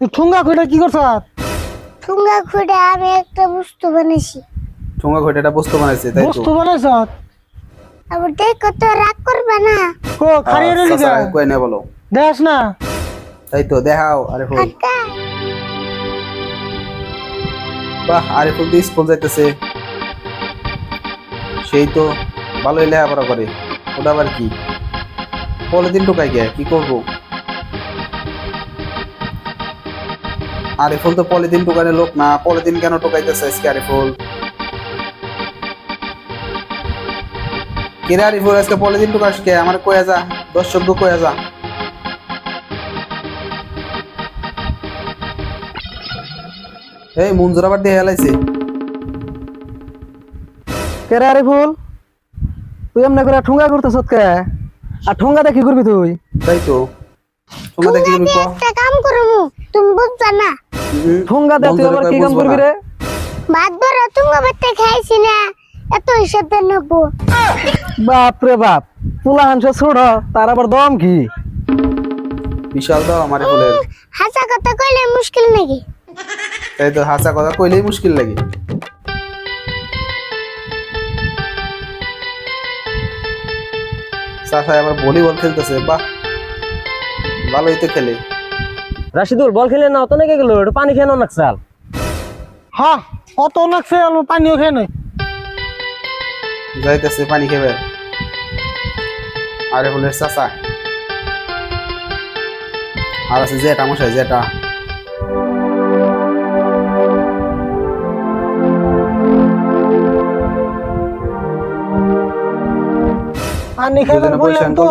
তুই ঠুঙ্গা খুঁড়ে কি করছ? ঠুঙ্গা খুঁড়ে আমি একটা বস্তু বানাইছি। ঠোঙা ঘটে এটা বস্তু বানাইছে তাই তো? বস্তু বানাইছ? আবার দেখো তো রাগ করবে না। কো খারিয়ে রইলি চাচা, কই না বলো। দেখ না। তাই তো দেখাও আরে ফুল। বাহ আরে ফুল দিয়ে স্কুল যাইতেছে। সেই তো ভালোই লেখাপড়া করে। ওটা আবার কি? পলিথিন টোকাই গে কি করব? আরে ফুল তো পলিথিন টোকানের লোক না। পলিথিন কেন টোকাইতেছে আজকে আরে ফুল কিরে আরে ফুল আজকে পলিথিন টোকাস কে? আমার কয়া যা দর্শক কয়া যা। এই মঞ্জুর আবার দিয়ে হেলাইছে। কে রে ফুল তুই এমনি করে ঠুঙ্গা করতেছ কে? আর ঠুঙ্গা দেখি করবি তুই? তাই তো। তোমরা দেখি তুমি কো? কাম করব। তুমি বুঝছ না? ঠুঙ্গা দে তুই আবার কি কাম করবি রে? ভাত খাইছি না। এত হিসাব দেন নেব। বাপ রে বাপ পুলা হাংস ছোড় তার আবার দম কি? বিশাল দাও আমার ফুলের হাসা কথা কইলে মুশকিল নাকি? তাই তো হাসা কথা কইলেই মুশকিল লাগে চাচা আবার ভলিবল খেলতেছে বাহ। ভালোই তো খেলে। রাশিদুল বল খেলে না অত নাকি গেল একটু পানি খেয়ে নাক চাল। হ্যাঁ অত লাগছে আমি পানিও খেয়ে নই। যাইতেছে পানি খেবে আরে ফুলের চাচা। আর আছে জেটা মশাই জেটা পানি দুজনে বসে তো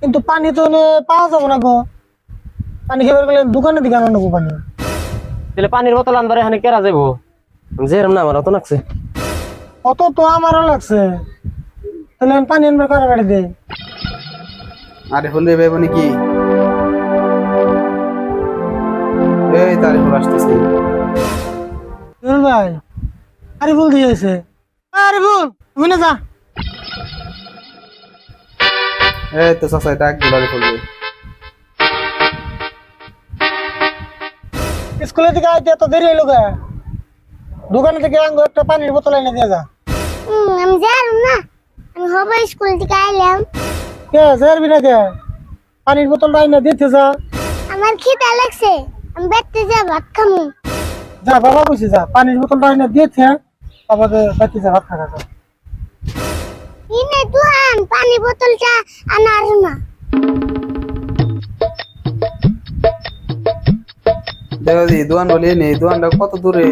কিন্তু পানি তো পাওয়া যাবে না গো। পানি খাইবার গেলে দোকানে দিকে আনা নেব পানি। তাহলে পানির বোতল আনবার এখানে কেরা যাব যেরম না আমার অত নাকছে অত তো আমারও লাগছে। তাহলে আমি পানি আনবার কারা গাড়ি দে আরে ফুলের ভাই মানে কি? এই তারে ফুল আসতেছে। ভাই আরে ভুল দিয়েছে আরে ভুল তুমি না যা। এই তো চাচা ডাক দিল আরে ফুল স্কুলে থেকে আইতে এত দেরি হইল গা। দোকানে থেকে আঙ্গো একটা পানির বোতল এনে দিয়ে যা। হুম, আমি জানো না। আমি হবে স্কুল থেকে আইলাম। কে যাবি না কে? পানির বোতলটা এনে দিতে যা। আমার খিদা লাগছে। আমি বেড়তে যা ভাত খামু। যা বাবা কইছে যা। পানির বোতলটা এনে দিয়েছে বাবাকে বাড়িতে যা ভাত খাওয়া যা ইনে দুহান পানি বোতলটা আনার না। দেখো দি দোয়ান বলি নেই দোয়ানটা কত দূরে?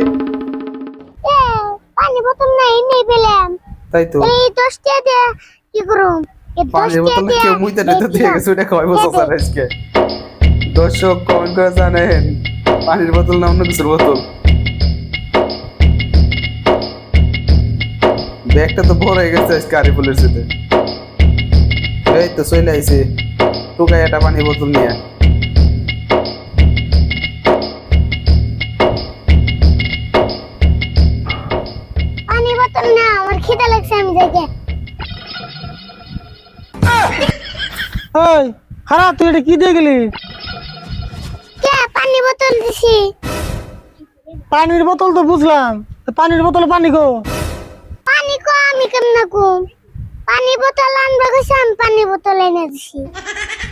পানি বোতল নাই নেই পেলাম তাই তো। এই দশটা দিয়ে কি করুম? পানির বোতল কেউ মুইতে নিতে দিয়ে গেছে ওটা আজকে। দর্শক কমেন্ট করে জানেন পানির বোতল না অন্য কিছুর বোতল? ব্যাগটা তো হয়ে গেছে আজকে আরি ফুলের সাথে। এই তো চলে আইছে টুকাই একটা পানির বোতল নিয়ে। ওই খারাপ তুই এটা কি দিয়ে গেলি? কে? পানি বোতল দিছি। পানির বোতল তো বুঝলাম। পানির বোতল পানি গো পানি কো আমি কেমন কুম পানি বোতল আনবে কইছে আমি পানি বোতল এনে দিছি।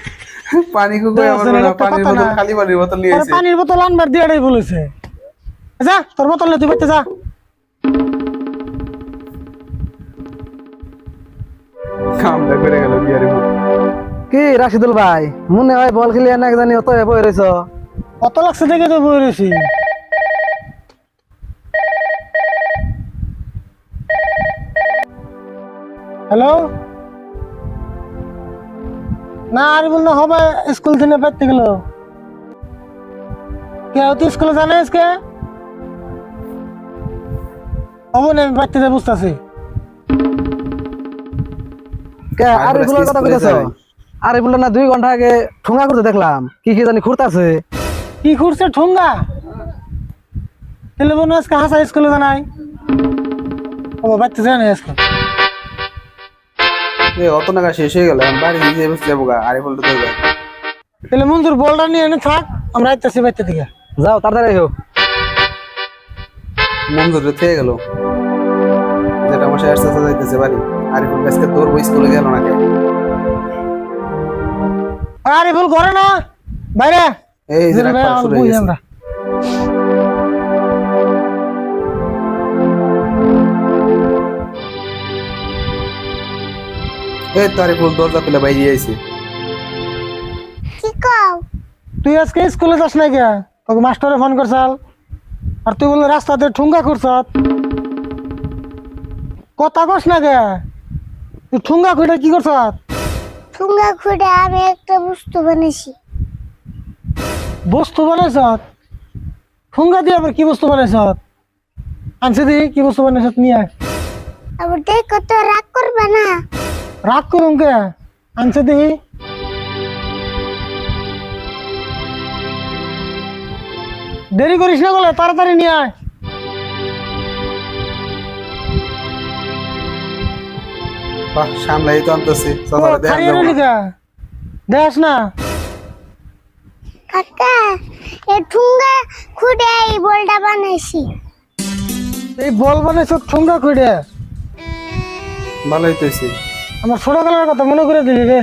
পানি কুকুর আমার আসলে মনে পানির বোতল খালি পানির বোতল নিয়ে আইছে। পানির বোতল আনবার দিয়াটাই বলেছে। যা তোর বোতল নে তুই বাইতে যা। কামটা করে গেল বিয়ারে কি রাশিদুল ভাই? মনে হয় বল খেলি না জানি অত বই রয়েছ কত লাগছে দেখে তো বই রয়েছি হ্যালো? না আর বল না হবে স্কুল থেকে পেতে গেল। কে তুই স্কুলে জানিস কে হব না আমি বাড়তে যাই বুঝতেছি। আর কথা কইতেছ? না দুই ঘণ্টা আগে ঠোঙা করতে দেখলাম। কি কি জানি খুঁড়তাছে কি খুঁড়ছে তাহলে আজকে হাসা স্কুলে জানাই ও বাচ্চা যায় না আজকে। অত নাগা শেষ হয়ে গেল বাড়ি দিয়ে বসে যাব গা আরে ফুলটা তো তাহলে মঞ্জুর বলটা নিয়ে এনে থাক আমরা আইতেছি থেকে যাও তাড়াতাড়ি এসো মঞ্জুরে থেকে গেল। যেটা মশাই আসতে আসতে যাইতেছে বাড়ি। আরিফুল আজকে দৌড়বো স্কুলে গেল না কে আরে ভুল করে না? বাইরে? এই যে শুরু হয়ে গেছে। এই তো আরিফুল দরজা খুলে বাইরে আইছে। কি কও? তুই আজকে স্কুলে যাস না কে? তোকে মাস্টারে ফোন করছাল আর তুই বললি রাস্তাতে ঠুঙ্গা করছ। কথা কস না কে? তুই ঠুঙ্গা খুঁড়ে কি করছ? ঠুঙ্গা খুঁড়ে আমি একটা বস্তু বানাইছি। বস্তু বানাইছ? ঠুঙ্গা দিয়ে আবার কি বস্তু বানাইছ? আনছি দি কি বস্তু বানাইছ নিয়ে। আবার দেখো তো রাগ করবে না। রাগ করুন কে? আনছি দি। দেরি করিস না বলে তাড়াতাড়ি নিয়ে আয়। বাহ সামলাই তো আনতেছি। চাচারা দেখান খাইয়ে যাব। রইলি কে? দেখ না। কাকা এই ঠুঙ্গা খুঁড়ে এই বলটা বানাইছি। এই বল বানাইছ ঠুঙ্গা খুঁড়ে। ভালোই তো আমার ছোটবেলার কথা মনে করে দিলি রে।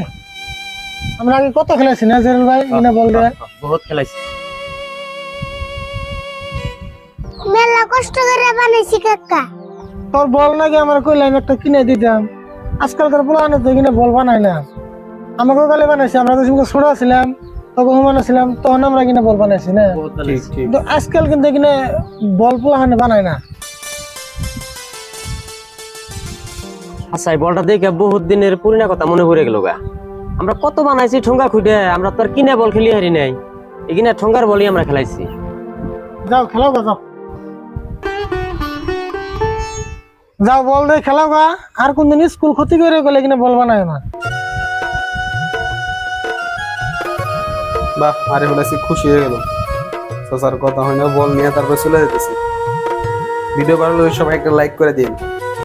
আমরা আগে কত খেলেছি না জেরুল ভাই? ইনা বল রে। বহুত খেলাইছি। মেলা কষ্ট করে বানাইছি কাকা। তোর বল নাকি আমার কইলাম একটা কিনে দিতাম। আজকালকার পোলানে তো কিনে বল বানাই না। আমাকে কালে বানাইছি আমরা তো সঙ্গে ছোট ছিলাম তখন বানাইছিলাম তখন আমরা কিনে বল বানাইছি না। খেলাইছি কিন্তু আজকাল কিন্তু কিনে বল পোলাহানে বানায় না। আচ্ছা এই বলটা দেখে বহুত দিনের পুরনো কথা মনে পড়ে গেল গা। আমরা কত বানাইছি ঠোঙ্গা খুঁটে আমরা তো আর কিনে বল খেলি হারি নাই। এখানে ঠোঙ্গার বলই আমরা খেলাইছি। যাও খেলাও যাও। যাও বল দিয়ে খেলাও গা। আর কোনদিন স্কুল ক্ষতি করে গেলে কিনা বলবা না না। বাহ, আরে বলেছি খুশি হয়ে গেল। সসার কথা হয় না, বল নিয়ে তারপর চলে যেতেছে। ভিডিও ভালো সবাই একটা লাইক করে দিন।